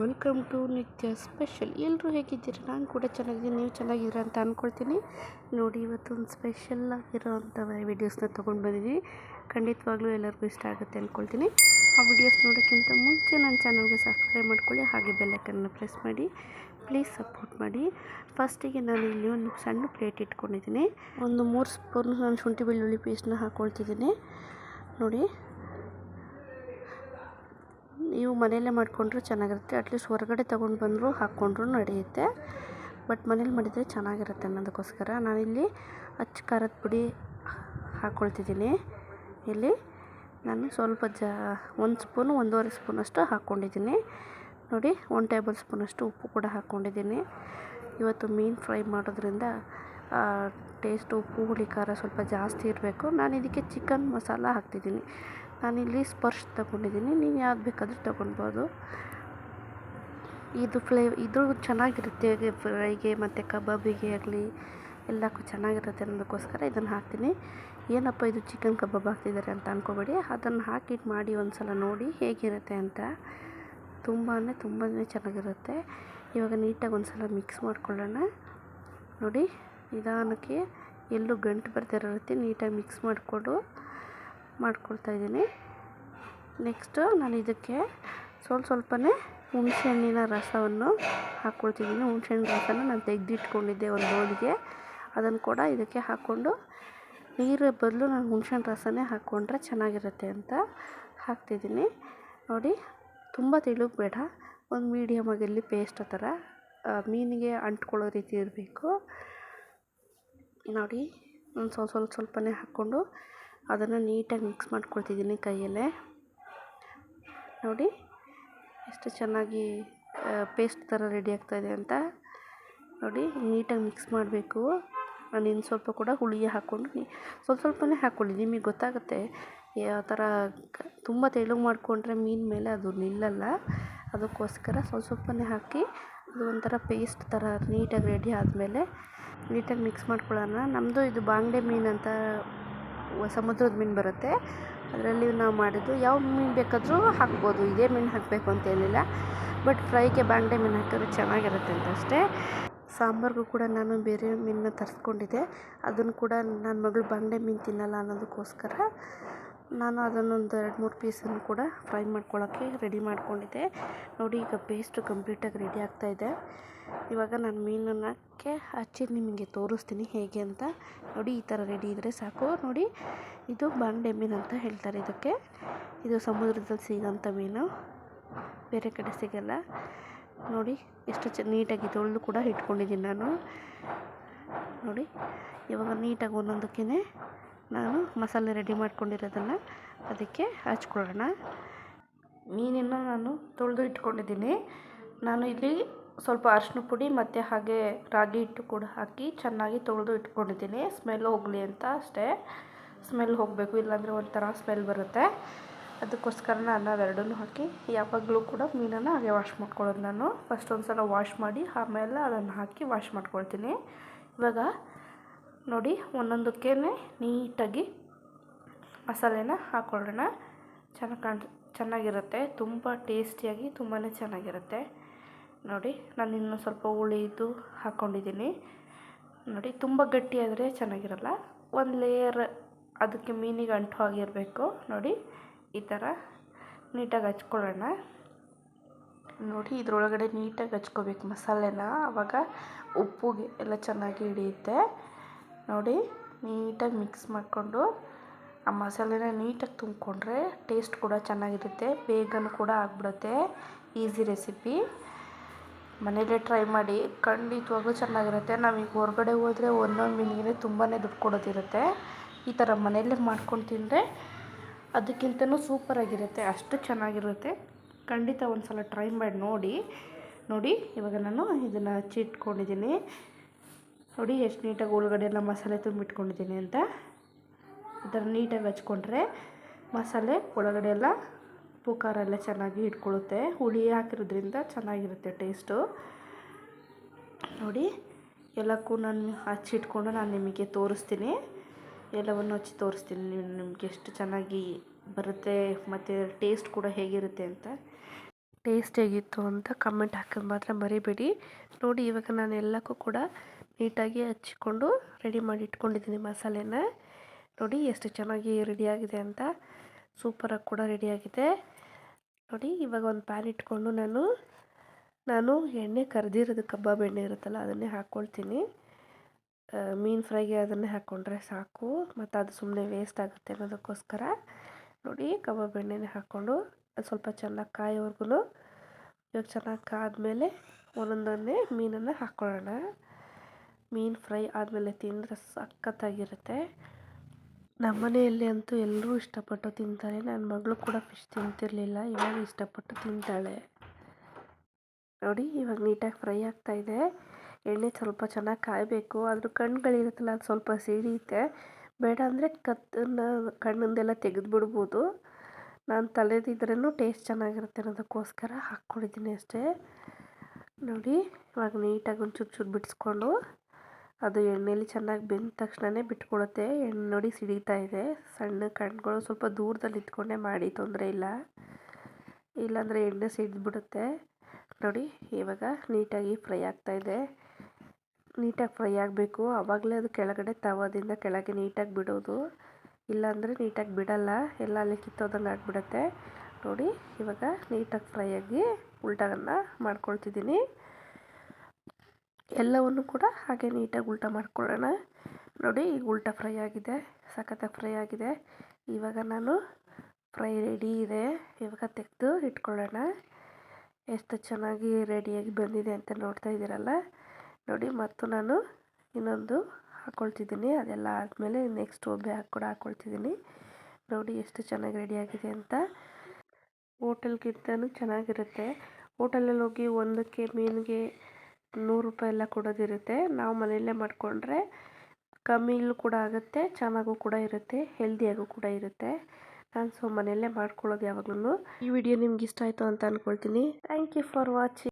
Welcome to ನಿತ್ಯ special. ಎಲ್ಲರೂ ಹೇಗಿದ್ದೀರಾ? ನಾನು ಕೂಡ ಚೆನ್ನಾಗಿದ್ದೀನಿ. ನೀವು ಚೆನ್ನಾಗಿದ್ದೀರಾ ಅಂತ ಅಂದ್ಕೊಳ್ತೀನಿ ನೋಡಿ, ಇವತ್ತೊಂದು ಸ್ಪೆಷಲ್ ಆಗಿರೋವಂಥ ವೀಡಿಯೋಸ್ನ ತೊಗೊಂಡು ಬಂದಿದ್ದೀನಿ ಖಂಡಿತವಾಗ್ಲೂ ಎಲ್ಲರಿಗೂ ಇಷ್ಟ ಆಗುತ್ತೆ ಅಂದ್ಕೊಳ್ತೀನಿ ಆ ವಿಡಿಯೋಸ್ ನೋಡೋಕ್ಕಿಂತ ಮುಂಚೆ ನನ್ನ ಚಾನಲ್ಗೆ ಸಬ್ಸ್ಕ್ರೈಬ್ ಮಾಡ್ಕೊಳ್ಳಿ. ಹಾಗೆ ಬೆಲ್ಲೈಕನ್ನ ಪ್ರೆಸ್ ಮಾಡಿ. ಪ್ಲೀಸ್ ಸಪೋರ್ಟ್ ಮಾಡಿ. ಫಸ್ಟಿಗೆ ನಾನು ಇಲ್ಲಿ ಒಂದು ಸಣ್ಣ ಪ್ಲೇಟ್ ಇಟ್ಕೊಂಡಿದ್ದೀನಿ. ಒಂದು ಮೂರು ಸ್ಪೂನ್ ನಾನು ಶುಂಠಿ ಬೆಳ್ಳುಳ್ಳಿ ಪೇಸ್ಟ್ನ ಹಾಕ್ಕೊಳ್ತಿದ್ದೀನಿ ನೋಡಿ. ನೀವು ಮನೆಯಲ್ಲೇ ಮಾಡಿಕೊಂಡ್ರೂ ಚೆನ್ನಾಗಿರುತ್ತೆ. ಅಟ್ಲೀಸ್ಟ್ ಹೊರಗಡೆ ತೊಗೊಂಡು ಬಂದರೂ ಹಾಕ್ಕೊಂಡ್ರೂ ನಡೆಯುತ್ತೆ. ಬಟ್ ಮನೇಲಿ ಮಾಡಿದರೆ ಚೆನ್ನಾಗಿರುತ್ತೆ ಅನ್ನೋದಕ್ಕೋಸ್ಕರ ನಾನಿಲ್ಲಿ ಅಚ್ಚ ಖಾರದ ಪುಡಿ ಹಾಕ್ಕೊಳ್ತಿದ್ದೀನಿ ಇಲ್ಲಿ ನಾನು ಸ್ವಲ್ಪ ಜಾ, ಒಂದು ಸ್ಪೂನು ಒಂದೂವರೆ ಸ್ಪೂನಷ್ಟು ಹಾಕ್ಕೊಂಡಿದ್ದೀನಿ ನೋಡಿ ಒನ್ ಟೇಬಲ್ ಸ್ಪೂನಷ್ಟು ಉಪ್ಪು ಕೂಡ ಹಾಕ್ಕೊಂಡಿದ್ದೀನಿ ಇವತ್ತು ಮೀನು ಫ್ರೈ ಮಾಡೋದ್ರಿಂದ ಟೇಸ್ಟು ಉಪ್ಪು ಹುಳಿ ಖಾರ ಸ್ವಲ್ಪ ಜಾಸ್ತಿ ಇರಬೇಕು. ನಾನು ಇದಕ್ಕೆ ಚಿಕನ್ ಮಸಾಲ ಹಾಕ್ತಿದ್ದೀನಿ. ನಾನಿಲ್ಲಿ ಸ್ಪರ್ಶ್ ತೊಗೊಂಡಿದ್ದೀನಿ. ನೀವು ಯಾವ್ದು ಬೇಕಾದರೂ ತೊಗೊಳ್ಬೋದು. ಇದು ಫ್ಲೇ, ಇದು ಚೆನ್ನಾಗಿರುತ್ತೆ. ಫ್ರೈಗೆ ಮತ್ತು ಕಬಾಬಿಗೆ ಆಗಲಿ, ಎಲ್ಲಕ್ಕೂ ಚೆನ್ನಾಗಿರುತ್ತೆ ಅನ್ನೋದಕ್ಕೋಸ್ಕರ ಇದನ್ನು ಹಾಕ್ತೀನಿ. ಏನಪ್ಪ ಇದು ಚಿಕನ್ ಕಬಾಬ್ ಹಾಕ್ತಿದ್ದಾರೆ ಅಂತ ಅಂದ್ಕೋಬೇಡಿ ಅದನ್ನು ಹಾಕಿಟ್ಟು ಮಾಡಿ ಒಂದು ಸಲ ನೋಡಿ ಹೇಗಿರುತ್ತೆ ಅಂತ. ತುಂಬಾ ತುಂಬಾ ಚೆನ್ನಾಗಿರುತ್ತೆ. ಇವಾಗ ನೀಟಾಗಿ ಒಂದು ಸಲ ಮಿಕ್ಸ್ ಮಾಡ್ಕೊಳ್ಳೋಣ. ನೋಡಿ. ನಿಧಾನಕ್ಕೆ ಎಲ್ಲೂ ಗಂಟು ಬರ್ತಿರೋ ರೀತಿ ನೀಟಾಗಿ ಮಿಕ್ಸ್ ಮಾಡಿಕೊಂಡು ಮಾಡ್ಕೊಳ್ತಾ ಇದ್ದೀನಿ. ನೆಕ್ಸ್ಟು ನಾನು ಇದಕ್ಕೆ ಸ್ವಲ್ಪ ಸ್ವಲ್ಪನೇ ಹುಣಸೆಹಣ್ಣಿನ ರಸವನ್ನು ಹಾಕ್ಕೊಳ್ತಿದ್ದೀನಿ. ಹುಣಸೆಹಣ್ಣು ರಸನ ನಾನು ತೆಗೆದಿಟ್ಕೊಂಡಿದ್ದೆ ಒಂದು ಬೌಲಿಗೆ. ಅದನ್ನು ಕೂಡ ಇದಕ್ಕೆ ಹಾಕ್ಕೊಂಡು ನೀರು ಬದಲು ನಾನು ಹುಣಸೆಹಣ್ಣು ರಸನೇ ಹಾಕ್ಕೊಂಡ್ರೆ ಚೆನ್ನಾಗಿರುತ್ತೆ ಅಂತ ಹಾಕ್ತಿದ್ದೀನಿ. ನೋಡಿ, ತುಂಬ ತೆಳುಗೆ ಬೇಡ ಒಂದು ಮೀಡಿಯಮ್ ಆಗಿರಲಿ ಪೇಸ್ಟ್ ಥರ ಮೀನಿಗೆ ಅಂಟ್ಕೊಳ್ಳೋ ರೀತಿ ಇರಬೇಕು. ನೋಡಿ, ಒಂದು ಸ್ವಲ್ಪ ಸ್ವಲ್ಪ, ಸ್ವಲ್ಪನೇ ಹಾಕ್ಕೊಂಡು ಅದನ್ನು ನೀಟಾಗಿ ಮಿಕ್ಸ್ ಮಾಡ್ಕೊಳ್ತಿದ್ದೀನಿ ಕೈಯಲ್ಲೇ. ನೋಡಿ, ಎಷ್ಟು ಚೆನ್ನಾಗಿ ಪೇಸ್ಟ್ ಥರ ರೆಡಿ ಆಗ್ತಾಯಿದೆ ಅಂತ. ನೋಡಿ, ನೀಟಾಗಿ ಮಿಕ್ಸ್ ಮಾಡಬೇಕು. ನಾನು ಇನ್ನು ಸ್ವಲ್ಪ ಕೂಡ ಹುಳಿ ಹಾಕ್ಕೊಂಡು ಸ್ವಲ್ಪ, ಸ್ವಲ್ಪನೇ ಹಾಕ್ಕೊಳ್ಳಿ ನಿಮಗೆ ಗೊತ್ತಾಗುತ್ತೆ, ಯಾವ ಥರ ತುಂಬ ತೆಳು ಮಾಡಿಕೊಂಡ್ರೆ ಮೀನು ಮೇಲೆ ಅದು ನಿಲ್ಲಲ್ಲ. ಅದಕ್ಕೋಸ್ಕರ ಸ್ವಲ್ಪ, ಸ್ವಲ್ಪನೇ ಹಾಕಿ ಅದು ಒಂಥರ ಪೇಸ್ಟ್ ಥರ ನೀಟಾಗಿ ರೆಡಿ ಆದಮೇಲೆ ನೀಟಾಗಿ ಮಿಕ್ಸ್ ಮಾಡ್ಕೊಳ್ಳೋಣ. ನಮ್ಮದು ಇದು ಬಾಂಗ್ಡೆ ಮೀನು ಅಂತ ಸಮುದ್ರದ ಮೀನು ಬರುತ್ತೆ. ಅದರಲ್ಲಿ ನಾವು ಮಾಡಿದ್ದು ಯಾವ ಮೀನು ಬೇಕಾದರೂ ಹಾಕ್ಬೋದು. ಇದೇ ಮೀನು ಹಾಕಬೇಕು ಅಂತೇನಿಲ್ಲ ಬಟ್ ಫ್ರೈಗೆ ಬಾಂಗ್ಡೆ ಮೀನು ಹಾಕಿದ್ರೆ ಚೆನ್ನಾಗಿರುತ್ತೆ ಅಂತ ಅಷ್ಟೇ. ಸಾಂಬಾರ್ಗೂ ಕೂಡ ನಾನು ಬೇರೆ ಮೀನನ್ನ ತರಿಸ್ಕೊಂಡಿದ್ದೆ. ಅದನ್ನು ಕೂಡ ನನ್ನ ಮಗಳು ಬಾಂಗ್ಡೆ ಮೀನು ತಿನ್ನಲ್ಲ ಅನ್ನೋದಕ್ಕೋಸ್ಕರ ನಾನು ಅದನ್ನೊಂದು ಎರಡು ಮೂರು ಪೀಸನ್ನು ಕೂಡ ಫ್ರೈ ಮಾಡ್ಕೊಳ್ಳೋಕ್ಕೆ ರೆಡಿ ಮಾಡಿಕೊಂಡಿದ್ದೆ. ನೋಡಿ, ಈಗ ಪೇಸ್ಟು ಕಂಪ್ಲೀಟಾಗಿ ರೆಡಿ ಆಗ್ತಾಯಿದೆ ಇವಾಗ ನಾನು ಮೀನನ್ನಕ್ಕೆ ಹಚ್ಚಿ ನಿಮಗೆ ತೋರಿಸ್ತೀನಿ ಹೇಗೆ ಅಂತ. ನೋಡಿ, ಈ ಥರ ರೆಡಿ ಇದ್ದರೆ ಸಾಕು. ನೋಡಿ, ಇದು ಬಂಡೆ ಮೀನು ಅಂತ ಹೇಳ್ತಾರೆ ಇದಕ್ಕೆ. ಇದು ಸಮುದ್ರದಲ್ಲಿ ಸಿಗೋಂಥ ಮೀನು. ಬೇರೆ ಕಡೆ ಸಿಗಲ್ಲ. ನೋಡಿ, ಎಷ್ಟು ಚ ನೀಟಾಗಿ ತೊಳೆದು ಕೂಡ ಇಟ್ಕೊಂಡಿದ್ದೀನಿ ನಾನು. ನೋಡಿ, ಇವಾಗ ನೀಟಾಗಿ ಒಂದೊಂದಕ್ಕೇ ನಾನು ಮಸಾಲೆ ರೆಡಿ ಮಾಡ್ಕೊಂಡಿರೋದನ್ನು ಅದಕ್ಕೆ ಹಚ್ಕೊಳ್ಳೋಣ. ಮೀನನ್ನು ನಾನು ತೊಳೆದು ಇಟ್ಕೊಂಡಿದ್ದೀನಿ. ನಾನು ಇಲ್ಲಿ ಸ್ವಲ್ಪ ಅರಿಶಿನ ಪುಡಿ ಮತ್ತು ಹಾಗೆ ರಾಗಿ ಹಿಟ್ಟು ಕೂಡ ಹಾಕಿ ಚೆನ್ನಾಗಿ ತೊಳೆದು ಇಟ್ಕೊಂಡಿದ್ದೀನಿ. ಸ್ಮೆಲ್ ಹೋಗಲಿ ಅಂತ ಅಷ್ಟೇ. ಸ್ಮೆಲ್ ಹೋಗಬೇಕು, ಇಲ್ಲಾಂದರೆ ಒಂಥರ ಸ್ಮೆಲ್ ಬರುತ್ತೆ. ಅದಕ್ಕೋಸ್ಕರ ನಾನು ಅವೆರಡನ್ನೂ ಹಾಕಿ ಯಾವಾಗಲೂ ಕೂಡ ಮೀನನ್ನು ಹಾಗೆ ವಾಶ್ ಮಾಡ್ಕೊಳ್ಳೋದು ನಾನು. ಫಸ್ಟ್ ಒಂದು ಸಲ ವಾಶ್ ಮಾಡಿ ಆಮೇಲೆ ಅದನ್ನು ಹಾಕಿ ವಾಶ್ ಮಾಡ್ಕೊಳ್ತೀನಿ. ಇವಾಗ ನೋಡಿ ಒಂದೊಂದಕ್ಕೇ ನೀಟಾಗಿ ಮಸಾಲೆನ ಹಾಕ್ಕೊಳ್ಳೋಣ ಚೆನ್ನಾಗಿ ಕಾಣ್, ಚೆನ್ನಾಗಿರುತ್ತೆ. ತುಂಬ ಟೇಸ್ಟಿಯಾಗಿ ತುಂಬಾ ಚೆನ್ನಾಗಿರುತ್ತೆ. ನೋಡಿ, ನಾನು ಇನ್ನೂ ಸ್ವಲ್ಪ ಹುಳಿದು ಹಾಕ್ಕೊಂಡಿದ್ದೀನಿ ನೋಡಿ, ತುಂಬ ಗಟ್ಟಿಯಾದರೆ ಚೆನ್ನಾಗಿರಲ್ಲ. ಒಂದು ಲೇಯರ್ ಅದಕ್ಕೆ ಮೀನಿಗೆ ಅಂಟು ಆಗಿರಬೇಕು. ನೋಡಿ, ಈ ಥರ ನೀಟಾಗಿ ಹಚ್ಕೊಳ್ಳೋಣ. ನೋಡಿ, ಇದರೊಳಗಡೆ ನೀಟಾಗಿ ಹಚ್ಕೋಬೇಕು ಮಸಾಲೆನ. ಆವಾಗ ಉಪ್ಪುಗೆ ಎಲ್ಲ ಚೆನ್ನಾಗಿ ಹಿಡಿಯುತ್ತೆ. ನೋಡಿ, ನೀಟಾಗಿ ಮಿಕ್ಸ್ ಮಾಡಿಕೊಂಡು, ಆ ಮಸಾಲೆನ ನೀಟಾಗಿ ತುಂಬಿಕೊಂಡ್ರೆ ಟೇಸ್ಟ್ ಕೂಡ ಚೆನ್ನಾಗಿರುತ್ತೆ, ಬೇಗನೂ ಕೂಡ ಆಗಿಬಿಡುತ್ತೆ. Easy recipe. ಮನೇಲೇ ಟ್ರೈ ಮಾಡಿ ಖಂಡಿತವಾಗೂ ಚೆನ್ನಾಗಿರುತ್ತೆ. ನಾವೀಗ ಹೊರಗಡೆ ಹೋದರೆ ಒಂದೊಂದು ಮೀನಿಗೆ ತುಂಬಾ ದುಡ್ಡು ಕೊಡೋದಿರುತ್ತೆ. ಈ ಥರ ಮನೆಯಲ್ಲೇ ಮಾಡ್ಕೊಂಡು ತಿಂದರೆ ಅದಕ್ಕಿಂತನೂ ಸೂಪರಾಗಿರುತ್ತೆ ಅಷ್ಟು ಚೆನ್ನಾಗಿರುತ್ತೆ. ಖಂಡಿತ ಒಂದು ಸಲ ಟ್ರೈ ಮಾಡಿ ನೋಡಿ ನೋಡಿ. ಇವಾಗ ನಾನು ಇದನ್ನು ಹಚ್ಚಿ ಇಟ್ಕೊಂಡಿದ್ದೀನಿ. ನೋಡಿ, ಎಷ್ಟು ನೀಟಾಗಿ ಒಳಗಡೆ ಎಲ್ಲ ಮಸಾಲೆ ತುಂಬಿಟ್ಕೊಂಡಿದ್ದೀನಿ ಅಂತ. ಈ ಥರ ನೀಟಾಗಿ ಹಚ್ಕೊಂಡ್ರೆ ಮಸಾಲೆ ಒಳಗಡೆ ಎಲ್ಲ ಎಲ್ಲ ಚೆನ್ನಾಗಿ ಇಟ್ಕೊಳ್ಳುತ್ತೆ ಹುಳಿ ಹಾಕಿರೋದ್ರಿಂದ ಚೆನ್ನಾಗಿರುತ್ತೆ ಟೇಸ್ಟು. ನೋಡಿ, ಎಲ್ಲಕ್ಕೂ ನಾನು ಹಚ್ಚಿಟ್ಕೊಂಡು ನಾನು ನಿಮಗೆ ತೋರಿಸ್ತೀನಿ. ಎಲ್ಲವನ್ನು ಹಚ್ಚಿ ತೋರಿಸ್ತೀನಿ ನಿಮಗೆ ಎಷ್ಟು ಚೆನ್ನಾಗಿ ಬರುತ್ತೆ ಮತ್ತು ಟೇಸ್ಟ್ ಕೂಡ ಹೇಗಿರುತ್ತೆ ಅಂತ. ಟೇಸ್ಟ್ ಹೇಗಿತ್ತು ಅಂತ ಕಮೆಂಟ್ ಹಾಕೋದು ಮಾತ್ರ ಮರಿಬೇಡಿ. ನೋಡಿ, ಇವಾಗ ನಾನು ಎಲ್ಲಕ್ಕೂ ಕೂಡ ನೀಟಾಗಿ ಹಚ್ಚಿಕೊಂಡು ರೆಡಿ ಮಾಡಿ ಇಟ್ಕೊಂಡಿದ್ದೀನಿ ಮಸಾಲೆನ. ನೋಡಿ ಎಷ್ಟು ಚೆನ್ನಾಗಿ ರೆಡಿಯಾಗಿದೆ ಅಂತ. ಸೂಪರಾಗಿ ಕೂಡ ರೆಡಿಯಾಗಿದೆ ನೋಡಿ ಇವಾಗ ಒಂದು ಪ್ಯಾನ್ ಇಟ್ಕೊಂಡು ನಾನು ನಾನು ಎಣ್ಣೆ ಕರೆದಿರೋದು ಕಬಾಬ್ ಎಣ್ಣೆ ಇರುತ್ತಲ್ಲ ಅದನ್ನೇ ಹಾಕ್ಕೊಳ್ತೀನಿ ಮೀನು ಫ್ರೈಗೆ ಅದನ್ನೇ ಹಾಕ್ಕೊಂಡ್ರೆ ಸಾಕು. ಮತ್ತು ಅದು ಸುಮ್ಮನೆ ವೇಸ್ಟ್ ಆಗುತ್ತೆ ಅನ್ನೋದಕ್ಕೋಸ್ಕರ. ನೋಡಿ ಕಬಾಬ್ ಎಣ್ಣೆನೇ ಹಾಕ್ಕೊಂಡು ಅದು ಸ್ವಲ್ಪ ಚೆನ್ನಾಗಿ ಕಾಯೋವರೆಗೂ ಇವಾಗ ಚೆನ್ನಾಗಿ ಕಾದ್ಮೇಲೆ ಒಂದೊಂದನ್ನೇ ಮೀನನ್ನು ಹಾಕ್ಕೊಳ್ಳೋಣ ಮೀನು ಫ್ರೈ ಆದಮೇಲೆ ತಿಂದರೆ ಸಖತ್ತಾಗಿರುತ್ತೆ. ನಮ್ಮ ಮನೆಯಲ್ಲಿ ಅಂತೂ ಎಲ್ಲರೂ ಇಷ್ಟಪಟ್ಟು ತಿಂತಾರೆ. ನನ್ನ ಮಗಳು ಕೂಡ ಫಿಶ್ ತಿಂತಿರಲಿಲ್ಲ. ಇವಾಗ ಇಷ್ಟಪಟ್ಟು ತಿಂತಾಳೆ. ನೋಡಿ, ಇವಾಗ ನೀಟಾಗಿ ಫ್ರೈ ಆಗ್ತಾಯಿದೆ ಎಣ್ಣೆ ಸ್ವಲ್ಪ ಚೆನ್ನಾಗಿ ಕಾಯಬೇಕು. ಅದ್ರ ಕಣ್ಣುಗಳಿರುತ್ತಲ್ಲ ಅದು ಸ್ವಲ್ಪ ಸಿಡಿಯುತ್ತೆ. ಬೇಡ ಅಂದರೆ ಕತ್ತನ್ನು ಕಣ್ಣಿಂದೆಲ್ಲ ತೆಗೆದು ಬಿಡ್ಬೋದು ನಾನು ತಲೆದಿದ್ರೂ ಟೇಸ್ಟ್ ಚೆನ್ನಾಗಿರುತ್ತೆ ಅನ್ನೋದಕ್ಕೋಸ್ಕರ ಹಾಕ್ಕೊಂಡಿದ್ದೀನಿ ಅಷ್ಟೇ. ನೋಡಿ, ಇವಾಗ ನೀಟಾಗಿ ಒಂದು ಚೂರು ಚೂರು ಬಿಡಿಸ್ಕೊಂಡು ಅದು ಎಣ್ಣೆಲಿ ಚೆನ್ನಾಗಿ ಬೆಂದ ತಕ್ಷಣವೇ ಬಿಟ್ಕೊಡುತ್ತೆ ಎಣ್ಣೆ ನೋಡಿ ಸಿಡಿತಾ ಇದೆ. ಸಣ್ಣ ಕಣ್ಗಳು ಸ್ವಲ್ಪ ದೂರದಲ್ಲಿ ಇಟ್ಕೊಂಡೇ ಮಾಡಿ, ತೊಂದರೆ ಇಲ್ಲ. ಇಲ್ಲಾಂದರೆ ಎಣ್ಣೆ ಸಿಡಿದ್ಬಿಡುತ್ತೆ. ನೋಡಿ, ಇವಾಗ ನೀಟಾಗಿ ಫ್ರೈ ಆಗ್ತಾಯಿದೆ ನೀಟಾಗಿ ಫ್ರೈ ಆಗಬೇಕು. ಆವಾಗಲೇ ಅದು ಕೆಳಗಡೆ ತವದಿಂದ ಕೆಳಗೆ ನೀಟಾಗಿ ಬಿಡೋದು. ಇಲ್ಲಾಂದರೆ ನೀಟಾಗಿ ಬಿಡಲ್ಲ. ಎಲ್ಲ ಅಲ್ಲಿ ಕಿತ್ತೋದಂಗೆ ಆಗಿಬಿಡತ್ತೆ. ನೋಡಿ, ಇವಾಗ ನೀಟಾಗಿ ಫ್ರೈ ಆಗಿ ಉಲ್ಟಾಗನ್ನು ಮಾಡ್ಕೊಳ್ತಿದ್ದೀನಿ. ಎಲ್ಲವನ್ನು ಕೂಡ ಹಾಗೆ ನೀಟಾಗಿ ಉಲ್ಟಾ ಮಾಡ್ಕೊಳ್ಳೋಣ. ನೋಡಿ, ಈಗ ಉಲ್ಟಾ ಫ್ರೈ ಆಗಿದೆ, ಸಖತ್ತಾಗಿ ಫ್ರೈ ಆಗಿದೆ. ಇವಾಗ ನಾನು ಫ್ರೈ ರೆಡಿ ಇದೆ. ಇವಾಗ ತೆಗೆದು ಇಟ್ಕೊಳ್ಳೋಣ. ಎಷ್ಟು ಚೆನ್ನಾಗಿ ರೆಡಿಯಾಗಿ ಬಂದಿದೆ ಅಂತ ನೋಡ್ತಾ ಇದ್ದೀರಲ್ಲ? ನೋಡಿ, ಮತ್ತು ನಾನು ಇನ್ನೊಂದು ಹಾಕ್ಕೊಳ್ತಿದ್ದೀನಿ ಅದೆಲ್ಲ ಆದಮೇಲೆ ನೆಕ್ಸ್ಟ್ ಒಬ್ಬೆ ಹಾಕಿ ಕೂಡ ಹಾಕ್ಕೊಳ್ತಿದ್ದೀನಿ ನೋಡಿ, ಎಷ್ಟು ಚೆನ್ನಾಗಿ ರೆಡಿಯಾಗಿದೆ ಅಂತ. ಹೋಟೆಲ್ಗಿಂತನೂ ಚೆನ್ನಾಗಿರುತ್ತೆ. ಹೋಟೆಲಲ್ಲಿ ಹೋಗಿ ಒಂದಕ್ಕೆ ಮೀನಿಗೆ ನೂರು ರೂಪಾಯಿ ಎಲ್ಲ ಕೊಡೋದಿರುತ್ತೆ. ನಾವು ಮನೆಯಲ್ಲೇ ಮಾಡಿಕೊಂಡ್ರೆ ಕಮ್ಮಿಲೂ ಕೂಡ ಆಗುತ್ತೆ, ಚೆನ್ನಾಗೂ ಕೂಡ ಇರುತ್ತೆ, ಹೆಲ್ದಿಯಾಗೂ ಕೂಡ ಇರುತ್ತೆ. ನಾನು ಸೊ ಮನೆಯಲ್ಲೇ ಮಾಡ್ಕೊಳ್ಳೋದು ಯಾವಾಗಲೂ ಈ ವಿಡಿಯೋ ನಿಮ್ಗೆ ಇಷ್ಟ ಆಯಿತು ಅಂತ ಅಂದ್ಕೊಳ್ತೀನಿ ಥ್ಯಾಂಕ್ ಯು ಫಾರ್ ವಾಚಿಂಗ್